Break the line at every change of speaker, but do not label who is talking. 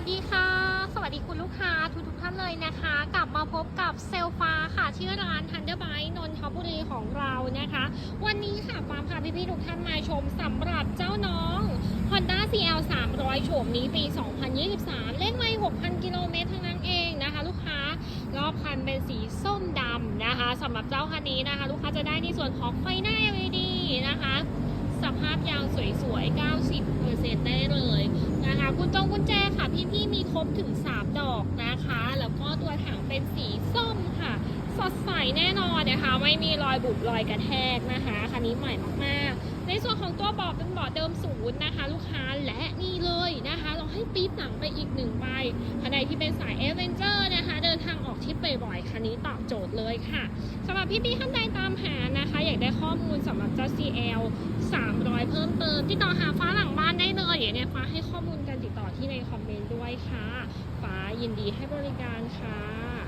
วัสดีค่ะ สวัสดีคุณลูกค้าทุกทุกท่านเลยนะคะ กลับมาพบกับเซลฟ้าค่ะชื่อร้าน Thunderbike นนทบุรีของเรานะคะ วันนี้ค่ะฟามพาพี่ๆทุกท่านมาชมสำหรับเจ้าน้อง Honda CL 300โฉมนี้ปี 2023 เล่นไว้6,000 กิโลเมตรเท่านั้นเองนะคะ ลูกค้ารอบคันเป็นสีส้มดำนะคะสำหรับเจ้าคันนี้นะคะ ลูกค้าจะได้ในส่วนของไฟหน้า LED นะคะ สภาพยางสวยๆ90 พี่ๆมีครบถึง 3 ดอกนะคะ แล้วก็ตัวถังเป็นสีส้มค่ะ สดใสแน่นอนนะคะ ไม่มีรอยบุบรอยกระแทกนะคะคันนี้ใหม่มากๆ ในส่วนของตัวเบาะเป็นเบาะเดิมศูนย์นะคะ ลูกค้าและนี่เลยนะคะ เราให้ปี๊บหนังไปอีกหนึ่งใบคันใดที่เป็นสายเอเวนเจอร์นะคะ เดินทางออกทริปบ่อยๆคันนี้ตอบโจทย์เลยค่ะสำหรับพี่ๆท่านใดตามหานะคะ อยากได้ข้อมูลสำหรับเจ้า CL 300 เพิ่มเติมติดต่อหาฟ้าหลังบ้านได้เลยเดี๋ยวเนี่ยฟ้าให้ข้อมูลการติดต่อที่ใน คอมเมนต์ด้วยค่ะ ฟ้ายินดีให้บริการค่ะ